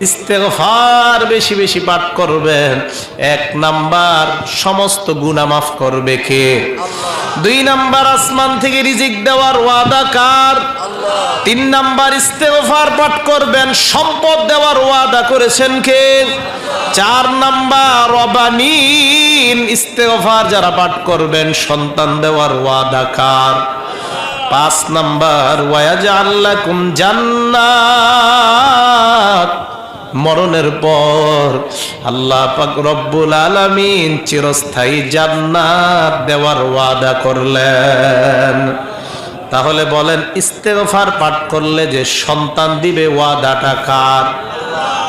ইস্তেগফার বেশি বেশি পাঠ করবেন। এক নাম্বার, সমস্ত গুনাহ মাফ করবে কে? দুই নাম্বার, আসমান থেকে রিজিক দেওয়ার ওয়াদা কার? তিন নাম্বার, ইস্তেগফার পাঠ করবেন, সম্পদ দেওয়ার ওয়াদা করেছেন কে? চার নাম্বার, রবানিন ইস্তেগফার যারা পাঠ করবেন, সন্তান দেওয়ার ওয়াদা কার? পাঁচ নাম্বার ওয়াজা আল্লাহ কুম জান্নাত। মরণের পর আল্লাহ পাক রব্বুল আলামিন চিরস্থায়ী জান্নাত দেওয়ার ওয়াদা করলেন। তাহলে বলেন, ইস্তেগফার পাঠ করলে যে সন্তান দিবে ওয়াদাটা কার?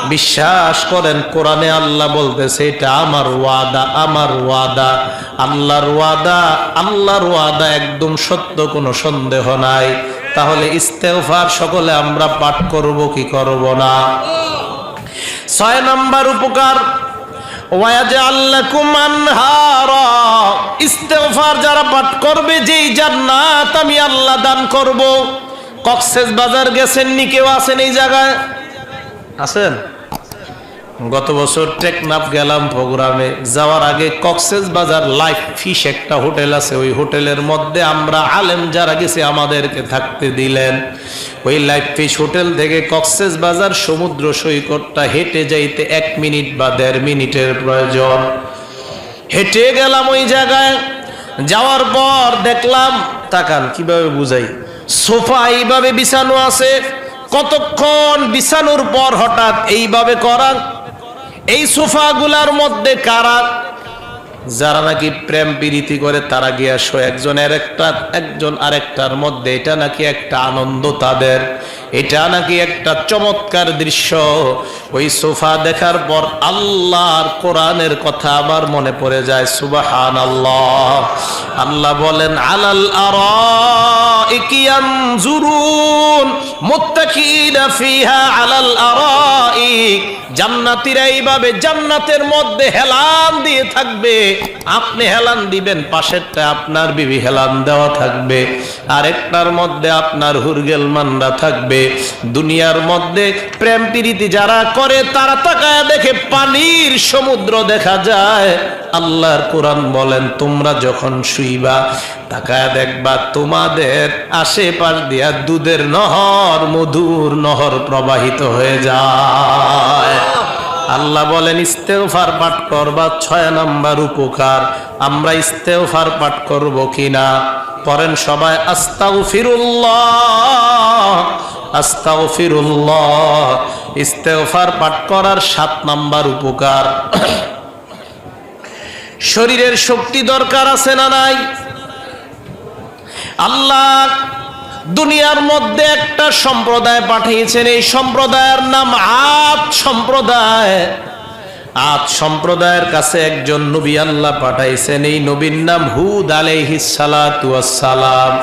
বিশ্বাস করেন, কোরআনে আল্লাহ বলতেছে, এটা আমার ওয়াদা আমার ওয়াদা, আল্লাহর ওয়াদা আল্লাহর ওয়াদা একদম সত্য, কোনো সন্দেহ নাই। তাহলে ইস্তেগফার সকলে আমরা পাঠ করব কি করব না? ছয় নম্বর উপকার। ইস্তেগফার যারা পাঠ করবে, যেই জান্নাত আমি আল্লাহ দান করব। কক্সেস বাজার গেছেন নি কেউ আছেন এই জায়গায়? আছেন? গত বছর টেকনাফ গেলাম প্রোগ্রামে যাওয়ার আগে কক্সেস বাজার লাইফ ফিশ একটা হোটেল আছে, ওই হোটেলের মধ্যে আমরা আলেম যারা গেছে আমাদেরকে থাকতে দিলেন। ওই লাইফ ফিশ হোটেল থেকে কক্সেস বাজার সমুদ্র সৈকতটা হেঁটে যাইতে এক মিনিট বা দেড় মিনিটের প্রয়োজন। হেঁটে গেলাম ওই জায়গায়, যাওয়ার পর দেখলাম, তাকান, কীভাবে বুঝাই? সোফা এইভাবে বিছানো আছে, কতক্ষণ বিছানোর পর হঠাৎ এইভাবে করা এই সোফাগুলার মধ্যে কারা? যারা নাকি প্রেম বিরীতি করে, তারা গিয়া শো একজন আরেকটা, একজন আরেকটার মধ্যে। এটা নাকি একটা আনন্দ তাদের। এটা নাকি একটা চমৎকার দৃশ্য। ওই সোফা দেখার পর আল্লাহর কোরআনের কথা আবার মনে পড়ে যায় সুবাহান আল্লাহ আল্লাহ বলেন, আলাল জান্নাতীরা এইভাবে মধ্যে হেলান দিয়ে থাকবে। আপনি হেলান দিবেন, পাশেরটা আপনার বিবি হেলান দেওয়া থাকবে। মধ্যে আপনার হুরগেল মান্ডা থাকবে। দুনিয়ার মধ্যে প্রেম প্রীতি যারা করে, তারা তাকায় দেখে পানির সমুদ্র দেখা যায়। আল্লাহর কোরআন বলেন, তোমরা যখন শুইবা, তাকায় দেখবা তোমাদের আশেপাশ দিয়া দুধের নহর, মধুর নহর প্রবাহিত হয়ে যায়। আল্লাহ বলেন ইস্তেফার পাঠ করবা, ছয় নাম্বার উপকার। আমরা ইস্তেফার পাঠ করব কিনা? পড়েন সবাই আস্তাউ ফিরুল্লাহ আস্তাউ ফিরুল্লাহ ইস্তেফার পাঠ করার সাত নাম্বার উপকার। শরীরের শক্তি দরকার আছে না নাই? আল্লাহ দুনিয়ার মধ্যে একটা সম্প্রদায় পাঠিয়েছেন, এই সম্প্রদায়ের নাম আদ সম্প্রদায়। আদ সম্প্রদায়ের কাছে একজন নবী আল্লাহ পাঠাইছেন, এই নবীর নাম হুদ আলাইহিসালাম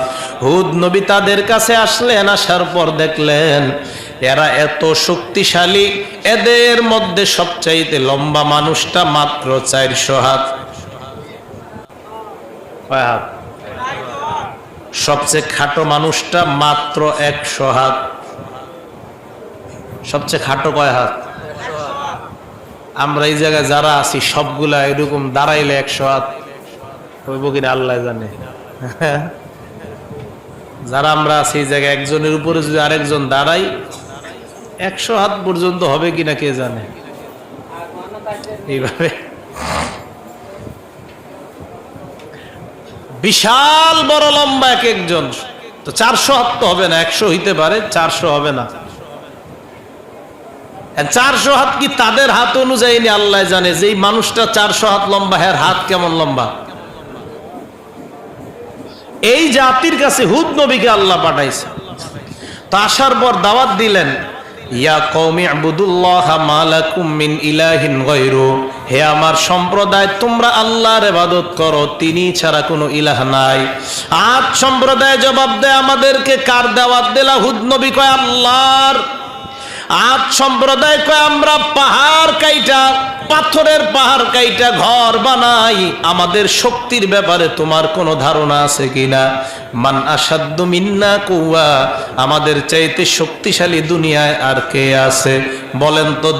হুদ নবী তাদের কাছে আসলেন, আসার পর দেখলেন, এরা এত শক্তিশালী, এদের মধ্যে সবচাইতে লম্বা মানুষটা মাত্র চারশো হাত? সবচেয়ে খাটো মানুষটা মাত্র একশো হাত। সবচেয়ে খাটো কয় হাত? আমরা এই জায়গায় যারা আছি, সবগুলা এরকম দাঁড়াইলে একশো হাত হইব কিনা আল্লাহ জানে। যারা আমরা আছি এই জায়গায় একজনের উপরে যদি আরেকজন দাঁড়াই, একশো হাত পর্যন্ত হবে কিনা কে জানে। এইভাবে। বিশাল বড় লম্বা এক একজন। তো চারশো হাত তো হবে না, একশো হইতে পারে, চারশো হবে না। চারশো হাত কি তাদের হাত অনুযায়ী নি আল্লাহ জানে যে মানুষটা চারশো হাত লম্বা হ্যার হাত কেমন লম্বা? এই জাতির কাছে হুদ নবীকে আল্লাহ পাঠাইছে। তো আসার পর দাওয়াত দিলেন ইলাহিন হে আমার সম্প্রদায়, তোমরা আল্লাহর তিনি ছাড়া কোনো ইলাহ নাই। সম্প্রদায় জবাব দেয় আমাদেরকে, কার দাওয়াত দিলা হুদ নবী কয়, আল্লাহর আজ সম্প্রদায় কয়, আমরা পাহাড় কাইটা, পাথরের পাহাড় কাইটা ঘর বানাই। আমাদের শক্তির ব্যাপারে তোমার কোনো ধারণা আছে কিনা? মান আসাদ্য মিন্না কৌয়া আমাদের চাইতে শক্তিশালী দুনিয়ায় আর কে আছে? বলেন তো